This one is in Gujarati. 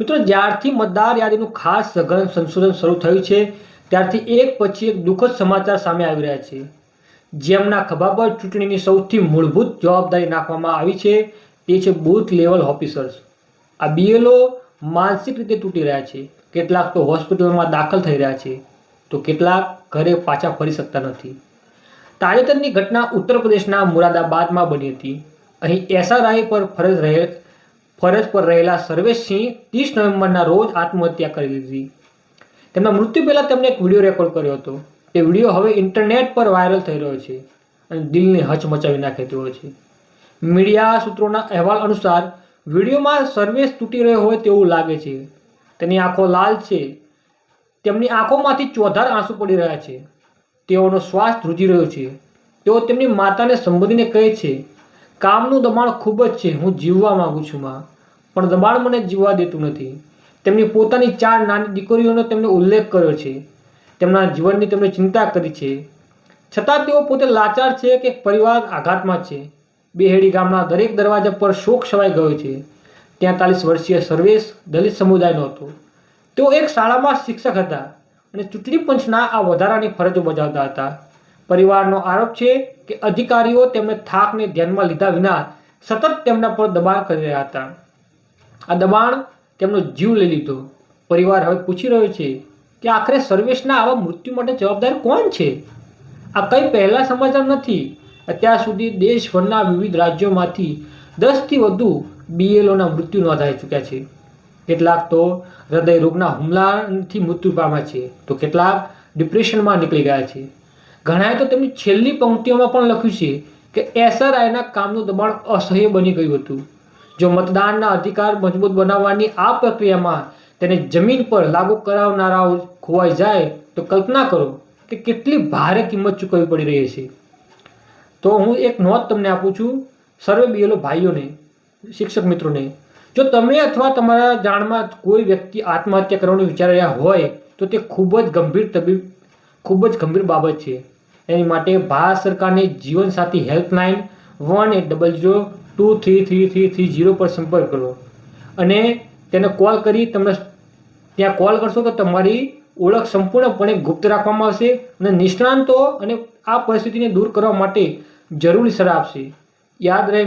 મિત્રો, જ્યારથી મતદાર યાદીનું ખાસ સઘન સંશોધન શરૂ થયું છે, ત્યારથી એક પછી એક દુઃખદ સમાચાર સામે આવી રહ્યા છે. જેમના ખભા પર ચૂંટણીની સૌથી મૂળભૂત જવાબદારી નાખવામાં આવી છે, તે છે બૂથ લેવલ ઓફિસર્સ. આ બીએલઓ માનસિક રીતે તૂટી રહ્યા છે. કેટલાક તો હોસ્પિટલમાં દાખલ થઈ રહ્યા છે. તો કેટલાક ઘરે પાછા ફરી શકતા નથી. તાજેતરની ઘટના ઉત્તર પ્રદેશના મુરાદાબાદમાં બની હતી. અહીં એસઆરઆઈ પર ફરજ રહે ફરજ પર રહેલા સર્વેશસિંહ ત્રીસ નવેમ્બરના રોજ આત્મહત્યા કરી લીધી. તેમના મૃત્યુ પહેલાં તેમણે એક વીડિયો રેકોર્ડ કર્યો હતો. તે વીડિયો હવે ઇન્ટરનેટ પર વાયરલ થઈ રહ્યો છે અને દિલને હચમચાવી નાખે તેવો છે. મીડિયા સૂત્રોના અહેવાલ અનુસાર, વિડીયોમાં સર્વેશ તૂટી રહ્યો હોય તેવું લાગે છે. તેની આંખો લાલ છે. તેમની આંખોમાંથી ચોધાર આંસુ પડી રહ્યા છે. તેઓનો શ્વાસ ધ્રુજી રહ્યો છે. તેઓ તેમની માતાને સંબોધીને કહે છે કામનું દબાણ ખૂબ જ છે, હું જીવવા માંગુ છું માં. પણ દબાણ મને જીવવા દેતું નથી. તેમની પોતાની ચાર નાની દીકરીઓનો તેમણે ઉલ્લેખ કર્યો છે. તેમના જીવનની તેમણે ચિંતા કરી છે. છતાં તેઓ પોતે લાચાર છે કે પરિવાર આઘાતમાં છે. બેહેડી ગામના દરેક દરવાજા પર શોક છવાઈ ગયો છે. તેતાલીસ વર્ષીય સર્વેશ દલિત સમુદાયનો હતો. તેઓ એક શાળામાં શિક્ષક હતા અને ચૂંટણી પંચના આ વધારાની ફરજો બજાવતા હતા. પરિવારનો આરોપ છે કે અધિકારીઓ તેમને થાકને ધ્યાનમાં લીધા વિના સતત તેમના પર દબાણ કરી રહ્યા હતા. આ દબાણ તેમનો જીવ લઈ લીધો. પરિવાર હવે પૂછી રહ્યો છે કે આખરે સર્વેશના આવા મૃત્યુ માટે જવાબદાર કોણ છે? આ કંઈ પહેલા સમાચાર નથી. અત્યાર સુધી દેશભરના વિવિધ રાજ્યોમાંથી દસથી વધુ બીએલઓના મૃત્યુ નોંધાઈ ચૂક્યા છે. કેટલાક તો હૃદય રોગના હુમલાથી મૃત્યુ પામ્યા છે. તો કેટલાક ડિપ્રેશનમાં નીકળી ગયા છે. ઘણાએ તો તેમની છેલ્લી પંક્તિઓમાં પણ લખ્યું છે કે એસઆરઆઈના કામનું દબાણ અસહ્ય બની ગયું હતું. જો મતદાનના અધિકાર મજબૂત બનાવવાની આ પ્રક્રિયામાં તેને જમીન પર લાગુ કરાવનારાઓ ખોવાઈ જાય તો કલ્પના કરો કે કેટલી ભારે કિંમત ચૂકવવી પડી રહી છે. તો હું એક નોંધ તમને આપું છું, સર્વે બીએલો ભાઈઓને, શિક્ષક મિત્રોને. જો તમે અથવા તમારા જાણમાં કોઈ વ્યક્તિ આત્મહત્યા કરવાનું વિચારી રહ્યા હોય તો તે ખૂબ જ ગંભીર તબીબ, ખૂબ જ ગંભીર બાબત છે. એની માટે ભારત સરકારની Jeevansathi helpline one eight double zero two three three three three zero પર સંપર્ક કરો. અને તેને કોલ કરી તમે ત્યાં કોલ કરશો તો તમારી ઓળખ સંપૂર્ણપણે ગુપ્ત રાખવામાં આવશે અને નિષ્ણાંતો અને આ પરિસ્થિતિને દૂર કરવા માટે જરૂરી સલાહ આપશે. યાદ રહે